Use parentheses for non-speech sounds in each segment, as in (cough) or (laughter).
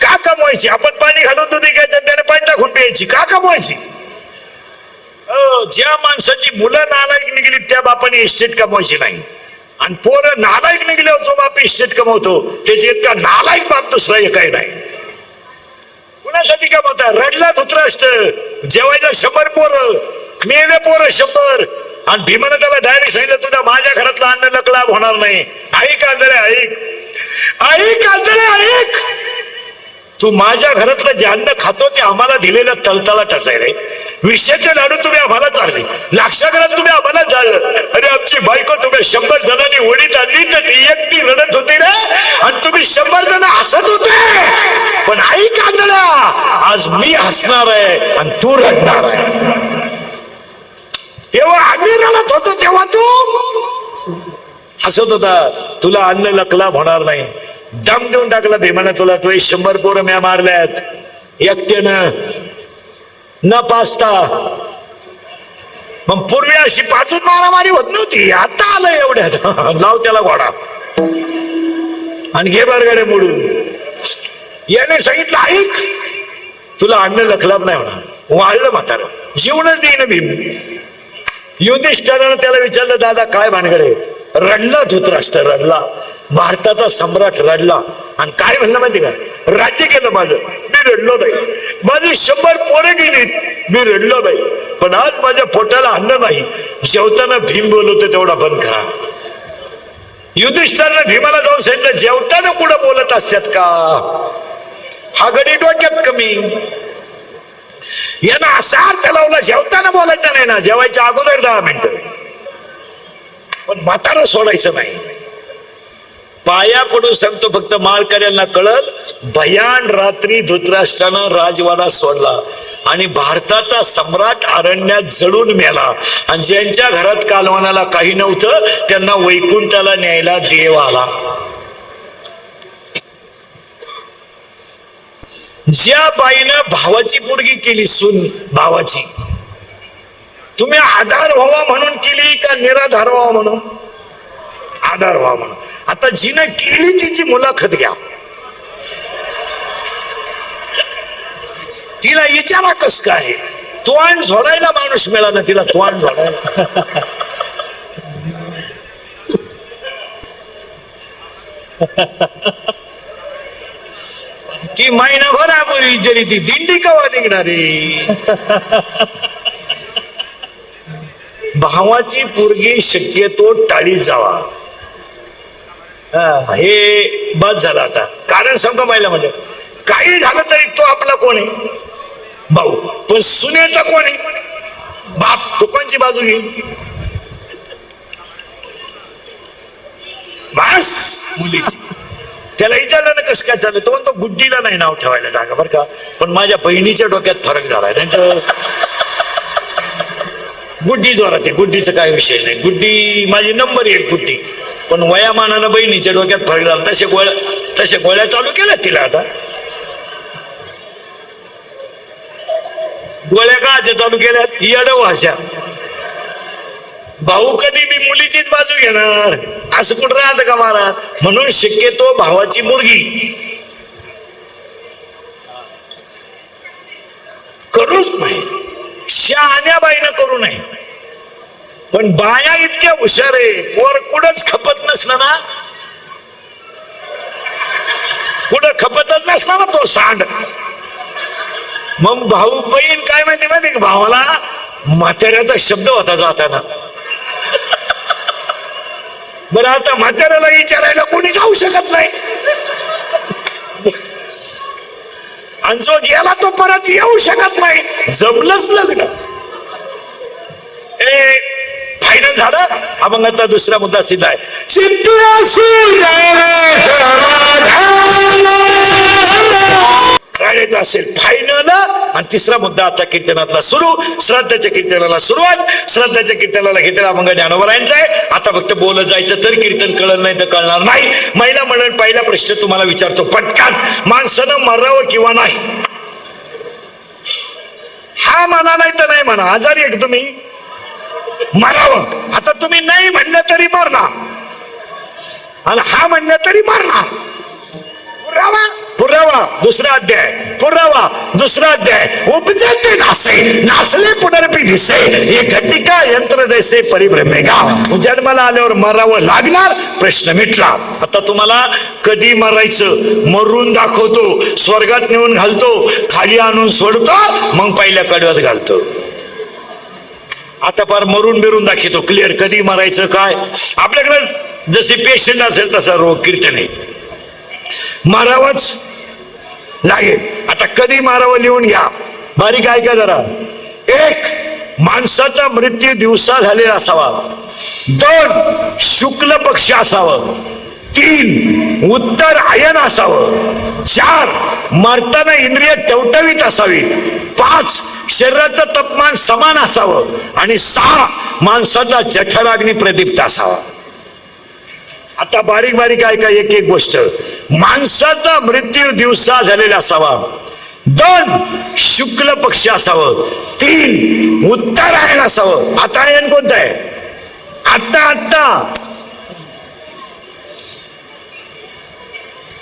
का कमवायची? आपण पाणी घालून दूध घ्यायचं त्याने पाणी टाकून प्यायची. का कमवायची? हो, ज्या माणसाची मुलं नालायक निघली त्या बापाने इस्टेट कमवायची नाही. आणि पोरं नालायक निघल्यावर जो बाप इस्टेट कमवतो त्याची इतका नालायक बाप दुसरा काही नाही. कुणासाठी कमवता? रडला धुतराष्ट्र जेवायला शंभर पोरं मेले पोरं शंभर. आणि भीमानं त्याला डायरेक्ट सांगितलं तुझ्या माझ्या घरातला अन्न लकलाभ होणार नाही. ऐक आंधळे ऐक. ऐक आंधळे ऐक! तू माझ्या घरातलं जे अन्न खातो ते आम्हाला दिलेलं तळतळाटच आहे रे. विषयाचे लाडू तुम्ही आम्हाला चालले लाक्षागरात तुम्ही आम्हाला जाळलं. अरे आमची बायको तुम्ही शंभर जणांनी ओढीत आणली तर ती एकटी रडत होती रे. आणि तुम्ही शंभर जण हसत होते. पण आई कांदळा आज मी हसणार आहे आणि तू रडणार आहे. तेव्हा आम्ही रडत होतो तेव्हा तू? हसत होता. तुला अन्न लकलाभ होणार नाही. दम देऊन टाकला भीमानं तुला. तुझे शंभर पोरं म्या मारल्यात. एकट्यानं. न पाचता मग पूर्वी अशी पाचून मारामारी होत नव्हती. आता आलं एवढ्यात. (laughs) लाव त्याला घोडा. आणि घे बरगाडे मोडून. याने सांगितलं ऐक तुला अन्न लखलाभ नाही होणार. वाढलं म्हातारं. जीवनच देईन भीम. युधिष्ठरानं त्याला विचारलं दादा काय भानगडे रडला धृतराष्ट्र रडला. भारताचा सम्राट रडला. आणि काय म्हणलं माहिती का? राज्य केलं माझं. मी रडलो नाही. माझी शंभर पोरे गेलीत. मी रडलो नाही. पण आज माझ्या पोटाला अन्न नाही. जेवताना भीम बोलवतो तेवढा बंद करा. युधिष्ठरानं भीमाला जाऊन सांगितलं जेवताना कुठं बोलत असतात का? हा गडी डोक्यात कमी. यांना असा अर्थ लावला जेवताना बोलायचा नाही ना. जेवायच्या अगोदर दहा मिनिटं. पण म्हातारा सोडायचं नाही. पाया पडून सांगतो फक्त माळकऱ्यांना कळल भयान रात्री धृतराष्ट्रानं राजवाडा सोडला आणि भारताचा सम्राट अरण्यात जळून मेला. आणि ज्यांच्या घरात कालवनाला काही नव्हतं त्यांना वैकुंठाला न्यायला देव आला. ज्या बाईनं भावाची पोरगी केली सून भावाची तुम्ही आधार व्हावा म्हणून केली का निराधार व्हावा म्हणून? आधार व्हावा म्हणून. आता जिनं केली तिची मुलाखत घ्या. तिला विचारा कस काय तोंड झोडायला माणूस मिळाला तिला तोंड झोडायला. ती महिनाभर आम्ही जरी ती दिंडी कवा निघणारी? भावाची पोरगी शक्यतो टाळी जावा. हे. बस झालं आता. कारण सांगतो महिला म्हणजे काही झालं तरी तो आपला कोण आहे? भाऊ. पण सुनेचा कोण आहे? बाप. तो कोणची बाजू घेईल? बस. मुलीची. त्याला विचारलं ना कसं काय झालं तो म्हणतो गुड्डीला नाही नाव ठेवायला जागा बरं का. पण माझ्या बहिणीच्या डोक्यात फरक झालाय. नाही तर गुड्डी जोरात आहे गुड्डीचं काय विषय नाही. गुड्डी माझी नंबर एक गुड्डी पण वयामानानं बहिणीच्या डोक्यात फरक झाला. तसे गोळ्या तसे गोळ्या चालू केल्या तिला आता. गोळ्या का चालू केल्या येडव भाषा भाऊ कधी मी मुलीचीच बाजू घेणार. असं कुठं राहतं का मारा म्हणून शक्यतो भावाची मुलगी. करूच नाही. शहाण्या बाईनं करू नये. पण बाया इतक्या हुशार आहे वर कुठंच खपत नसलं ना. कुठं खपतच नसला ना तो सांड. मग भाऊ बहीण काय माहिती माहिती भावाला? म्हाताऱ्याचा शब्द होता जाताना. बरं आता म्हाताऱ्याला विचारायला कोणी जाऊ शकत नाही. आणि जो गेला तो परत येऊ शकत नाही जमलंच लग्न ए फायनल झालं अभंगातला दुसरा मुद्दा सिद्ध आहे राहिलेलं असेल फायनल. आणि तिसरा मुद्दा आता कीर्तनातला सुरू. श्राद्धाच्या कीर्तनाला सुरुवात. श्राद्धाच्या कीर्तनाला घेतलेला अभंग ज्ञानोबरायांचा आहे. आता फक्त बोलत जायचं तर कीर्तन कळलं नाही तर कळणार नाही. महिला मंडळ पहिला प्रश्न तुम्हाला विचारतो. पटकन. माणसानं मरावं किंवा नाही? हा म्हणा नाही तर नाही म्हणा. आजारी एक तुम्ही? मरावं. आता तुम्ही नाही म्हणलं तरी मरणार. आणि हा म्हणलं तरी मरणार. पुरावा दुसरा अध्याय. पुरावा दुसरा अध्याय. उपजते नासे. नासले पुनर्पी दिसे. हे घटिका यंत्र जैसे परिभ्रमेगा जन्माला आल्यावर मरावं लागणार? प्रश्न मिटला. आता तुम्हाला कधी मरायचं? मरून दाखवतो. स्वर्गात नेऊन घालतो. खाली आणून सोडतो. मग पहिल्या कडव्यात घालतो. आता फार मरून बिरून दाखवतो. क्लिअर कधी मारायचं? काय? आपल्याकडे जसे पेशंट असेल तसा रोग कीर्तन आहे. मारावंच लागेल. आता कधी मारावं लिहून घ्या. बारीक ऐका जरा. एक माणसाचा मृत्यू दिवसा झालेला असावा. दोन शुक्ल पक्ष असावं. तीन उत्तर आयन असावं. चार मरताना इंद्रिय टवटवीत असावीत. पाच शरीराचं तापमान समान असावं. आणि सहा माणसाचा जठराग्नी प्रदीप्त असावा. आता बारीक बारीक ऐका एक एक गोष्ट. माणसाचा मृत्यू दिवसा झालेला असावा. दोन शुक्ल पक्ष असावं. तीन उत्तरायण असावं. आता आयन कोणतं आहे? आत्ता आत्ता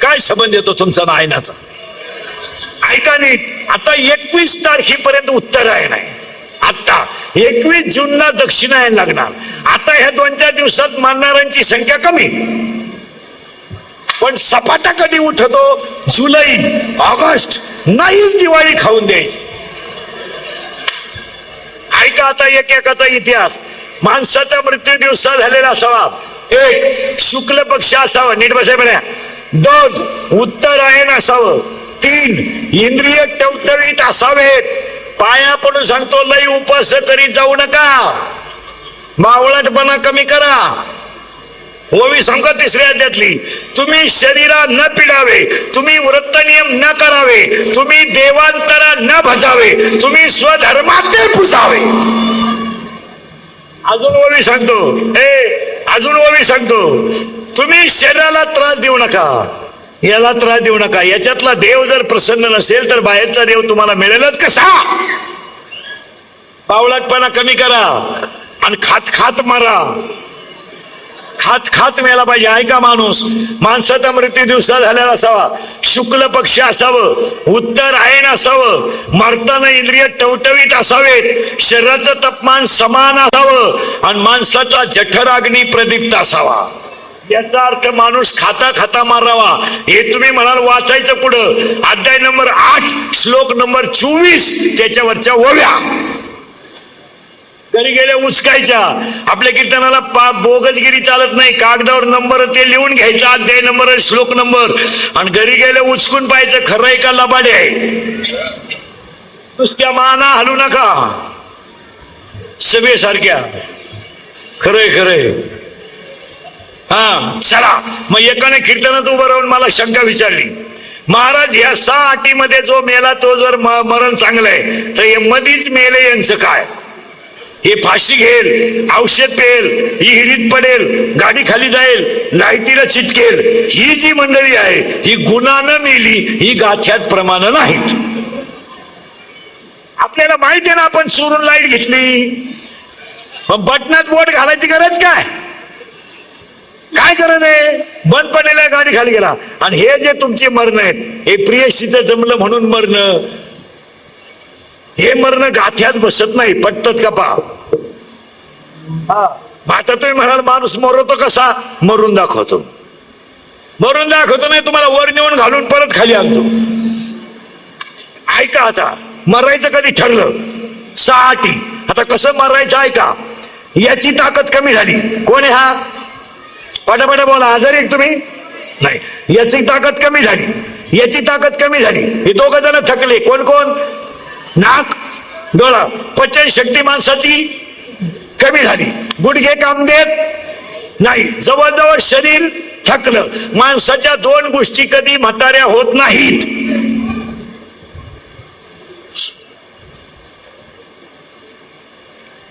काय संबंध येतो तुमचा नायनाचा ऐका नीट. आता एकवीस तारखेपर्यंत उत्तरायण आहे. आता एकवीस जूनला दक्षिणायन लागणार. आता ह्या दोन चार दिवसात मानणाऱ्यांची संख्या कमी. पण सपाटा कधी उठतो? जुलै ऑगस्ट नाहीच दिवाळी खाऊन द्यायची. ऐका आता एक एकाचा इतिहास. माणसाचा मृत्यू दिवसा झालेला असावा. एक शुक्ल पक्ष असावा. नीट बसाय बऱ्या दोन उत्तरायण असावं. तीन इंद्रिय टवटवीत असावेत. पाया पडून सांगतो लई उपास करीत जाऊ नका. बावळटपणा कमी करा. ओवी सांगा तिसऱ्या अध्यातली. तुम्ही शरीरा न पिडावे तुम्ही वृत्त नियम न करावे तुम्ही देवांतरा न भजावे तुम्ही स्वधर्मात पुसावे. अजून ओवी सांगतो. ए अजून ओवी सांगतो. तुम्ही शरीराला त्रास देऊ नका. याला त्रास देऊ नका. याच्यातला देव जर प्रसन्न नसेल तर बाहेरचा देव तुम्हाला मिळेलच कसा? पावलाटपणा कमी करा. आणि खात खात मारा. खात खात मिळाला पाहिजे. ऐका माणूस? माणसाचा मृत्यू दिवसा झालेला असावा. शुक्ल पक्ष असावं. उत्तर आयन असावं. मरताना इंद्रिय टवटवीत असावेत. शरीराचं तापमान समान असावं. आणि माणसाचा जठराग्नी प्रदीप्त असावा. याचा अर्थ माणूस खाता खाता मारावा. हे तुम्ही म्हणाल वाचायचं पुढं अध्याय नंबर आठ श्लोक नंबर चोवीस त्याच्यावरच्या ओव्या. घरी गेल्या उचकायच्या? आपल्या कीर्तनाला पा बोगसगिरी चालत नाही. कागदावर नंबर ते लिहून घ्यायचा. अध्याय नंबर श्लोक नंबर. आणि घरी गेल्या उचकून पाहायचं खरं आहे का लबाडे आहे? नुसत्या माना हलू नका. सभेसारख्या. खरंय खरंय हा चला. मग एकाने कीर्तनात उभं राहून मला शंका विचारली. महाराज ह्या सहा अटीमध्ये जो मेला तो जर मरण चांगलंय तर हे मधीच मेले यांचं काय? हे फाशी घेईल औषध पेल ही हिरीत पडेल गाडी खाली जाईल लाईटीला चिटकेल. ही जी मंडळी आहे ही गुणानं मेली ही गाथ्यात प्रमाण नाहीत. आपल्याला माहिती आहे ना आपण चोरून लाइट घेतली. पण बटनात बोट घालायची गरज काय? काय गरज आहे? बंद पडलेल्या गाडी खाली गेला. आणि हे जे तुमचे मरण आहेत हे प्रियशीचं जमलं म्हणून मरण. हे मरण गाठ्यात बसत नाही पटत का पा? आता तुम्ही म्हणाल माणूस मरतो कसा? मरून दाखवतो. मरून दाखवतो नाही तुम्हाला वर नेऊन घालून परत खाली आणतो. ऐका आता मरायचं कधी ठरलं? सहा अटी आता कसं मरायचं ऐका. याची ताकद कमी झाली. कोण आहे हा? पटापटा बोला आजारी तुम्ही? नाही. याची ताकद कमी झाली. याची ताकद कमी झाली. हे दोघ जण थकले. कोण कोण? नाक? डोळा. पचन शक्ती माणसाची कमी झाली. गुडघे काम देत नाही. जवळजवळ शरीर थकलं. माणसाच्या दोन गोष्टी कधी म्हाताऱ्या होत नाहीत.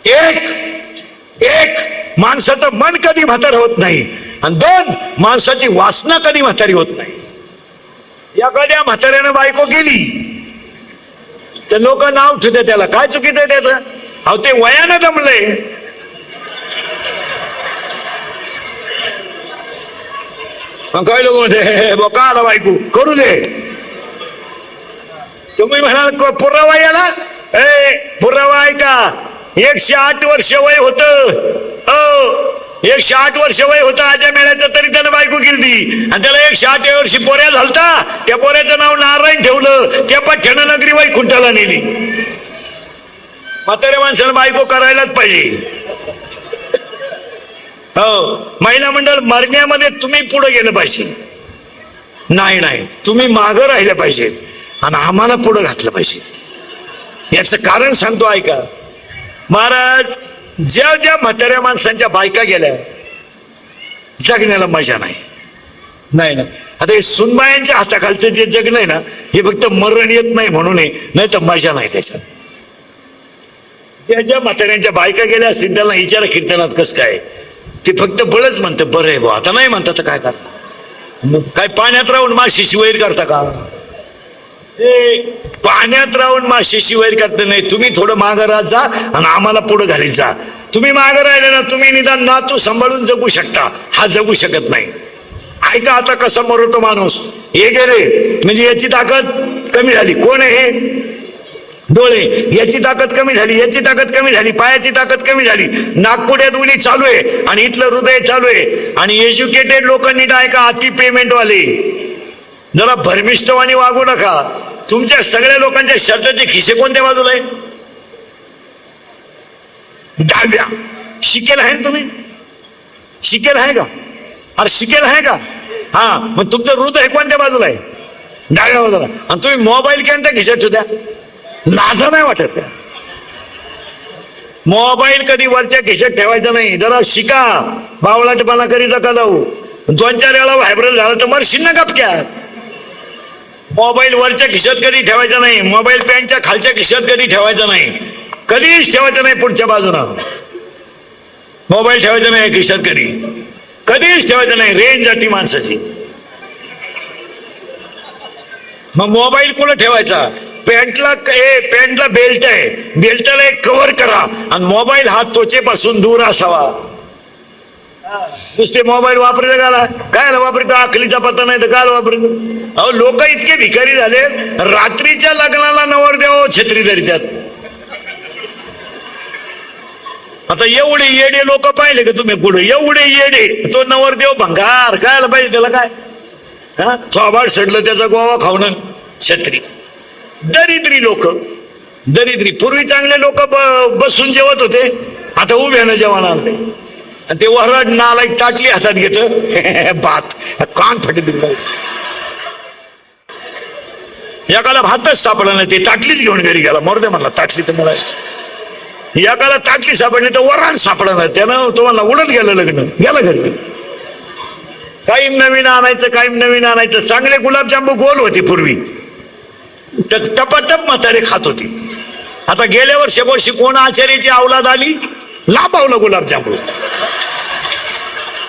एक एक माणसाचं मन कधी म्हातार होत नाही. आणि दोन माणसाची वासना कधी म्हातारी होत नाही. एखाद्या म्हाताऱ्यानं बायको गेली तर लोक नाव ठेवते त्याला. काय चुकीचं त्याचं? अहो ते वयानं दमलंय. मग काय लोक म्हणते बोका आला बायको करू दे. तुम्ही म्हणाल "क- पुरावा याला? ए पुरावा ऐका एकशे आठ वर्ष वय होत. हो एकशे आठ वर्ष वय होतं. आजच्या मेळ्याचं तरी त्यानं बायको केली आणि त्याला एकशे आठ वर्षी पोऱ्या झालता. त्या पोऱ्याचं नाव नारायण ठेवलं. त्या पठ्ठ्यानं नगरी वैकुंठाला नेली. म्हाताऱ्या माणसानं बायको करायलाच पाहिजे. हो महिला मंडळ मरण्यामध्ये तुम्ही पुढे गेलं पाहिजे. नाही नाही तुम्ही मागं राहिलं पाहिजेत आणि आम्हाला पुढं घातलं पाहिजे. याचं कारण सांगतो ऐका. महाराज ज्या ज्या म्हाताऱ्या माणसांच्या बायका गेल्या जगण्याला मजा नाही. नाही ना आता हे सुनबायांच्या हाताखालचं जे जगणं आहे ना हे फक्त मरण येत नाही म्हणून आहे नाही तर मजा नाही त्याच्यात. ज्या ज्या म्हाताऱ्यांच्या बायका गेल्या असतील त्यांना इचारा कीर्तनात कसं काय? ते फक्त बळच म्हणतं बरं आहे भाऊ आता नाही म्हणतात तर काय करता मग काय पाण्यात राहून माशीशी वैर करता का? ए, पाण्यात राहून माशीशी वैर करत नाही. तुम्ही थोडं मागं राहत जा आणि आम्हाला पुढे घालीत जा. तुम्ही मागं राहिले ना तुम्ही निदान नातू सांभाळून जगू शकता. हा जगू शकत नाही. ऐका आता कसा मरतो माणूस. हे गेले म्हणजे याची ताकद कमी झाली. कोण आहे हे? डोळे याची ताकद कमी झाली याची ताकद कमी झाली पायाची ताकद कमी झाली. नागपुड्या दोन्ही चालू आहे आणि इथलं हृदय चालू आहे. आणि एज्युकेटेड लोकांनी काय का अति पेमेंट वाले जरा भरमिष्टवाणी वागू नका. तुमच्या सगळ्या लोकांच्या शर्टाचे खिसे कोणत्या बाजूला आहे? डाव्या. शिकेल आहे ना तुम्ही? शिकेल आहे का? अरे शिकेल आहे का? हा मग तुमचं हृदय कोणत्या बाजूला आहे? डाव्या बाजूला. आणि तुम्ही मोबाईल कोणत्या खिशात ठेवत्या लाज नाही वाटत. का मोबाईल कधी वरच्या खिशात ठेवायचा नाही. जरा शिका. बावळाटपणा करीता का जाऊ दोन चार वेळा व्हायब्रल झाला तर मरशील ना गपक्यात. मोबाईल वरच्या खिशात कधी ठेवायचा नाही. मोबाईल पॅन्टच्या खालच्या खिशात कधी ठेवायचा नाही. कधीच ठेवायचं नाही पुढच्या बाजूनं. मोबाईल ठेवायचा नाही खिशात कधी. कधीच ठेवायचं नाही. रेंज जाती माणसाची. मग मोबाईल कुठं ठेवायचा? पॅन्टला ए पॅन्टला बेल्ट आहे. बेल्टला एक कव्हर करा आणि मोबाईल हा त्वचेपासून दूर असावा. नुसते मोबाईल वापरते गाला काय वापरतो? आखलीचा पत्ता नाही तर काय वापरतो? अहो लोक इतके भिकारी झाले रात्रीच्या लग्नाला नवर द्यावं छत्री धरित्यात आता एवढे येडे लोक पाहिले का तुम्ही पुढे? एवढे येडे. तो नवरदेव भंगार. कायला पाहिजे त्याला काय? हा? थोबाड सडलं त्याचा गोवा खाऊन छत्री. दरिद्री लोक दरिद्री. पूर्वी चांगले लोक बसून जेवत होते. आता उभ्यानं जेवण आणले आणि ते वरड नालायक ताटली हातात घेत (laughs) भात. कान फाटी दिलं. एकाला भातच सापडला नाही ते ताटलीच घेऊन घरी गेला. मोरदे म्हणला ताटली तर मला एकाला ताटली सापडली तर वरण सापडला नाही. त्यानं तुम्हाला उडत गेलं लग्न. गेला घरी. कायम नवीन आणायचं काही नवीन आणायचं. चांगले गुलाबजांबू गोल होते पूर्वी. तर टपाटप म्हातारे खात होती. आता गेल्या वर्षी वर्षी कोण आचार्याची अवलाद आली? लांबावलं गुलाबजांबू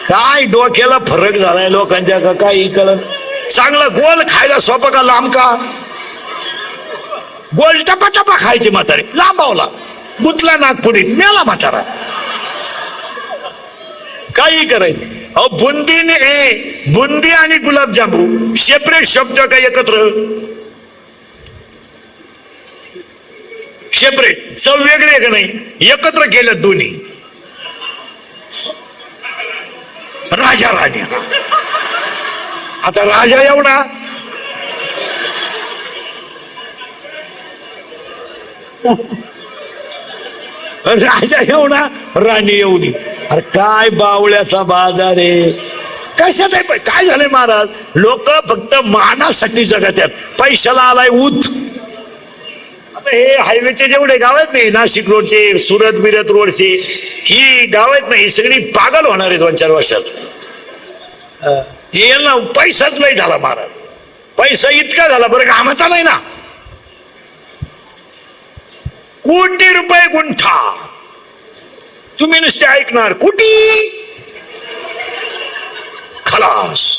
काय डोक्याला फरक झालाय लोकांच्या का काही कळत चांगला गोल खायला सोपा का लांब का? गोल टपा टपा खायचे म्हातारे लांबावला. गुतला नागपुडीत मेला म्हातारा. काही करायचं अहो बुंदीने ए बुंदी आणि गुलाबजामू सेपरेट शब्द का एकत्र? सेपरेट चव वेगळे का नाही? एकत्र केलं दोन्ही. राजा राणी आता राजा एवढा. राजा एवढा राणी एवढी. अरे काय बावळ्याचा बाजार आहे? कशात आहे? काय झालंय महाराज? लोक फक्त मानासाठी जगत आहेत. पैशाला आलाय ऊत. हे हायवेचे जेवढे गाव आहेत नाही नाशिक रोडचे सुरत बिरत रोडचे ही गाव आहेत ना ही सगळी पागल होणार आहे दोन चार वर्षात. यांना पैसाच नाही झाला महाराज. पैसा इतका झाला बरं कामाचा नाही ना. कोटी रुपये गुंठा. तुम्ही नुसते ऐकणार कुटी. खलास.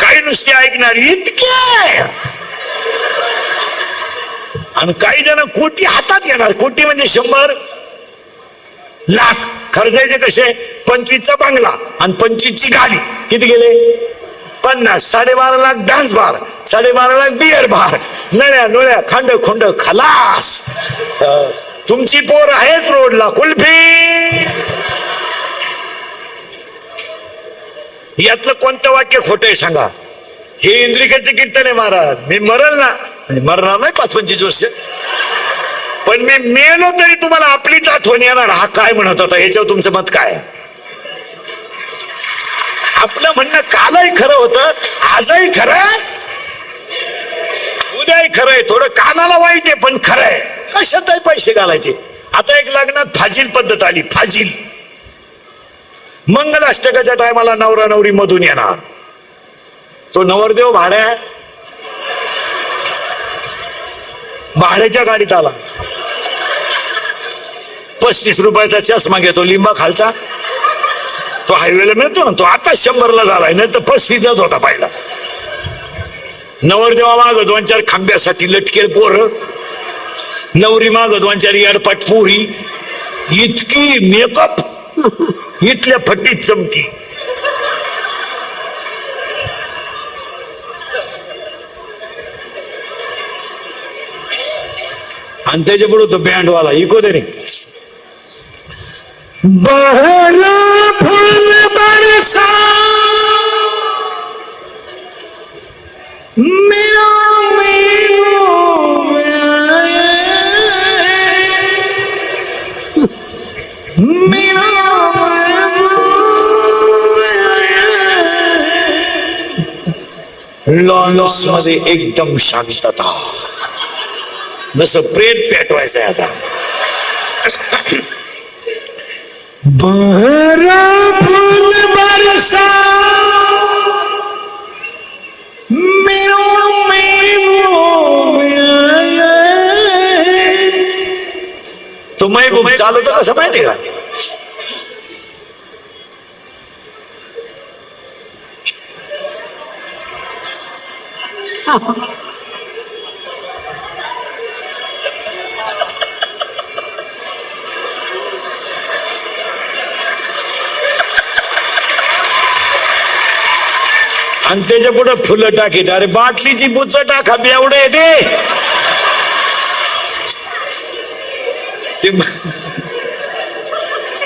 काही नुसते ऐकणार इतके. आणि काही जण कोटी हातात येणार. कोटी म्हणजे शंभर लाख. खर्चायचे कसे? पंचवीसचा बंगला आणि पंचवीसची गाडी. किती गेले? पन्नास. साडेबारा लाख डान्स बार साडेबाराला बियर बार नळ्या नोळ्या खांड खोंड खलास. तुमची पोर आहेच रोडला. कुल्फी! यातलं कोणतं वाक्य खोटं आहे सांगा? हे इंद्रिकेचं कीर्तन आहे महाराज. मी मरल ना. मरणार नाही पाच पंचवीस वर्ष. पण मी मेलो तरी तुम्हाला आपली आठवण येणार. हा काय म्हणत होता? याच्यावर तुमचं मत काय? आपलं म्हणणं कालही खरं होतं आजही खरं उद्याही खरं आहे. थोडं कानाला वाईट आहे पण खरं आहे. कशातही पैसे घालायचे. आता एक लग्नात फाजील पद्धत आली. फाजील. मंगलाष्टकाच्या टायमाला नवरा नवरी मधून येणार. तो नवरदेव भाड्या भाड्याच्या गाडीत आला. पस्तीस रुपयाचा चष्मा घेतो लिंबा खालचा. तो हायवेला मिळतो ना तो आता शंभरला झालाय नाही तर पस्तीसच होता पहिला. नवरदेवा माग दोन चार खांब्यासाठी लटकेल पोर. नवरी माग दोन चार याडपाट पोरी. इतकी मेकअप इथल्या फटीत चमकी. आणि त्याच्या पुढे तो बँडवाला इको दे रे बहरा फूल बरसा मेरा मेरा लॉन्समध्ये एकदम शांतता जसं प्रेत पेटवायचंय आता. बहरा फूल बरसा मेरो तो महबूब चालवतो कसं माहिती का? आणि त्याच्या पुढे फुलं टाकीत. अरे बाटलीची बुच टाका एवढे ते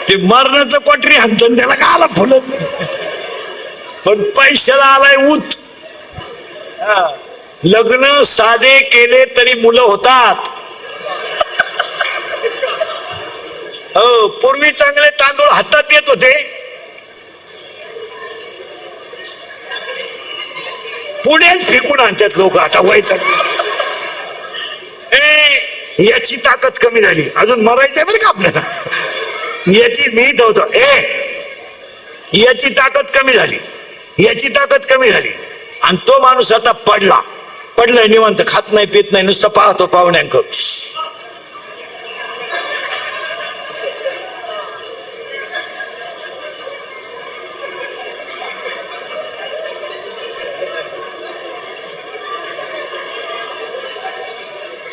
ते मरणाचं कोटरी हाणतो त्याला का आला फुलं. पण पैशाला आलाय ऊत. हा. लग्न साधे केले तरी मुलं होतात. हो पूर्वी चांगले तांदूळ हातात येत होते. पुढेच फेकून आणतात लोक. आता वाईट ए याची ताकद कमी झाली. अजून मरायचंय बरं का आपल्याला? याची मी धावतो. ए याची ताकद कमी झाली. याची ताकद कमी झाली. आणि तो माणूस आता पडला. पडलाय निवंत खात नाही पित नाही नुसतं पाहतो पाहुण्यांक.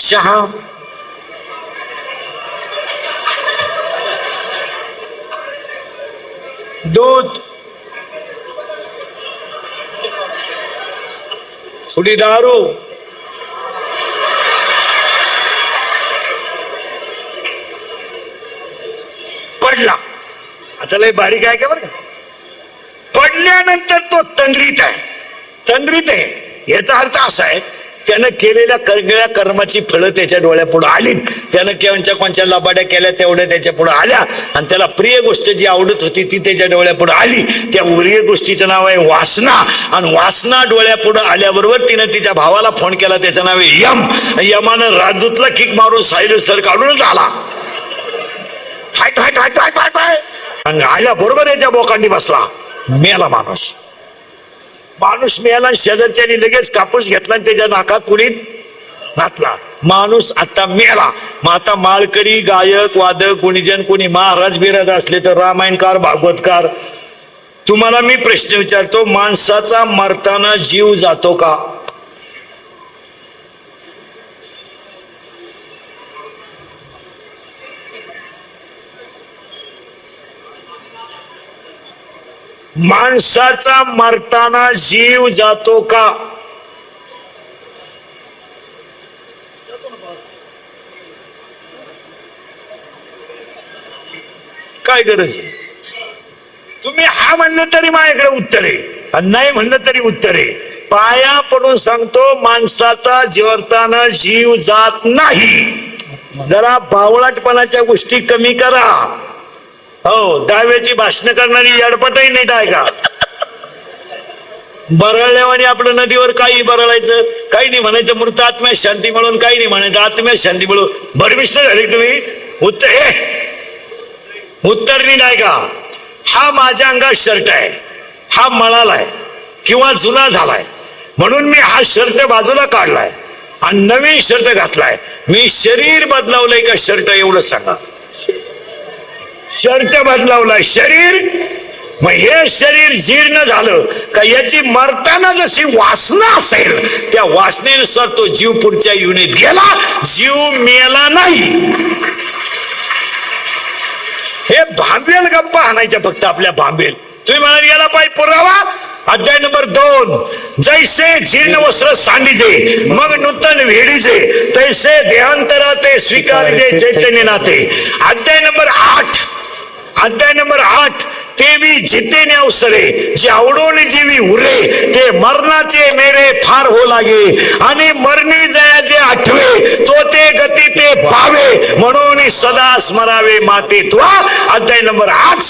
चहा दूध थोडी दारू पडला आता लय बारीक आहे का बरं? का पडल्यानंतर तो तंद्रीत आहे तंद्रीत आहे याचा अर्थ असा आहे त्यानं केलेल्या करगळ्या कर्माची फळं त्याच्या डोळ्यापुढे आलीत. त्यानं केवणच्या कोणच्या लबाड्या केल्या तेवढ्या त्याच्या पुढे आल्या. आणि त्याला प्रिय गोष्ट जी आवडत होती ती त्याच्या डोळ्यापुढे आली. त्या प्रिय गोष्टीचं नाव आहे वासना. आणि वासना डोळ्यापुढे आल्याबरोबर तिनं तिच्या भावाला फोन केला त्याचं नाव आहे यम. यमानं राजदूतला किक मारून सायलेन्सर सर काढूनच आला. ठाय ठाय ठाय ठाय ठाय ठाय आणि आल्या बरोबर याच्या बोकांनी बसला. मेला माणूस. माणूस मिळाला शेजारच्याने लगेच कापूस घेतला आणि त्याच्या नाका कुणीत घातला. माणूस आता मेला मग आता माळकरी गायक वादक कोणीजन कोणी महाराज बिराज असले तर रामायणकार भागवतकार. तुम्हाला मी प्रश्न विचारतो माणसाचा मरताना जीव जातो का? माणसाचा मरताना जीव जातो का? काय गरज तुम्ही हा म्हणलं तरी माझ्याकडे उत्तर आहे आणि नाही म्हणलं तरी उत्तर आहे. पाया पडून सांगतो माणसाचा जिवरताना जीव जात नाही. जरा बावळाटपणाच्या गोष्टी कमी करा. हो दहाव्याची भाषण करणारी यडपटही नीट आहे का? बरळल्यावानी आपलं नदीवर काही बरळायचं काही नाही म्हणायचं मृत आत्म्या शांती मिळून काही नाही म्हणायचं आत्म्यात शांती मिळून. भरमिष्ट झाले तुम्ही? उत्तर हे उत्तर नीट आहे का? हा माझ्या अंगात शर्ट आहे हा मळालाय किंवा जुना झालाय. म्हणून मी हा शर्ट बाजूला काढलाय आणि नवीन शर्ट घातलाय. मी शरीर बदलावलंय का शर्ट एवढं सांगा. शर्ट बदलावलाय शरीर? मग हे शरीर जीर्ण झालं का याची मरताना जशी वासना असेल त्या वासनेनुसार तो जीव पुढच्या युनिट गेला. जीव मेला नाही. हे भांबेल गप्पा आणायच्या फक्त आपल्या भांबेल. तुम्ही म्हणाल याला पाहिजे पुरावा? अध्याय नंबर दोन. जैसे जीर्ण वस्त्र सांडीचे मग नूतन वेडीचे तैसे देहांतरा ते स्वीकारिते चैतन्य नाते अध्याय नंबर आठ. अध्याय नंबर आठ तेवी जितेने अवसरे जे जीवी उरे ते मरणाचे मेरे फार हो लागे आणि मरणी जयाचे आठवे तो ते गती ते पावे म्हणून सदा स्मरावे माते तुला अध्याय नंबर आठ